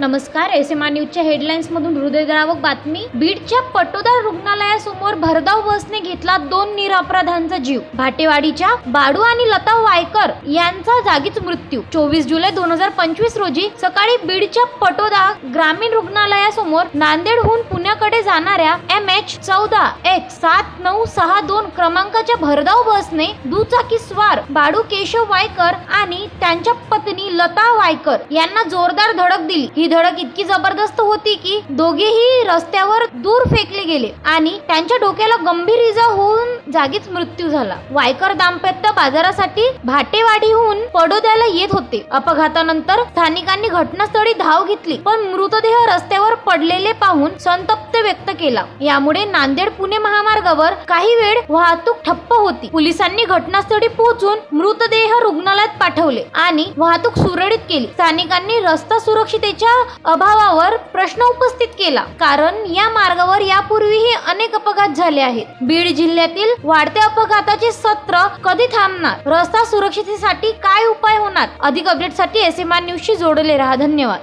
नमस्कार. S M R न्यूजच्या headlines मधून हृदयद्रावक बातमी. बीडच्या पटोदार रुग्णालयासमोर भरधाव बसने घेतला दोन निरपराधांचा जीव. भाटेवाडीच्या बाडू आणि लता वायकर यांचा जागीच मृत्यू. चोवीस जुलै दोन हजार पंचवीस रोजी सकाळी बीडच्या पटोदा ग्रामीण रुग्णालयासमोर नांदेडहून पुण्याकडे जाणाऱ्या एम एच चौदा एक सात नऊ सहा दोन क्रमांकाच्या भरधाव बसने दुचाकी स्वार बाडू केशव वायकर आणि त्यांच्या लता वायकर यांना जोरदार धडक दिली. ही धडक इतकी जबरदस्त होती की दोघेही रस्त्यावर दूर फेकले गेले आणि त्यांच्या डोक्याला गंभीर इजा होऊन जागीच मृत्यू झाला. वायकर दाम्पत्य बाजारासाठी भाटेवाडीहून पडोद्याला येत होते. अपघातानंतर स्थानिकांनी घटनास्थळी धाव घेतली पण मृतदेह रस्त्यावर पडलेले पाहून संतप्त व्यक्त केला. यामुळे नांदेड पुणे महामार्गावर काही वेळ वाहतूक ठप्प होती. पोलिसांनी घटनास्थळी पोहोचून मृतदेह रुग्णालय पाठवले आणि वाहतूक सुरळीत केली. स्थानिकांनी रस्ता सुरक्षितेच्या अभावावर प्रश्न उपस्थित केला. कारण या मार्गावर यापूर्वीही अनेक अपघात झाले आहेत. बीड जिल्ह्यातील वाढत्या अपघाताचे सत्र कधी थांबणार? रस्ता सुरक्षितेसाठी काय उपाय होणार? अधिक अपडेटसाठी एस एम आर न्यूजशी जोडले राहा. धन्यवाद.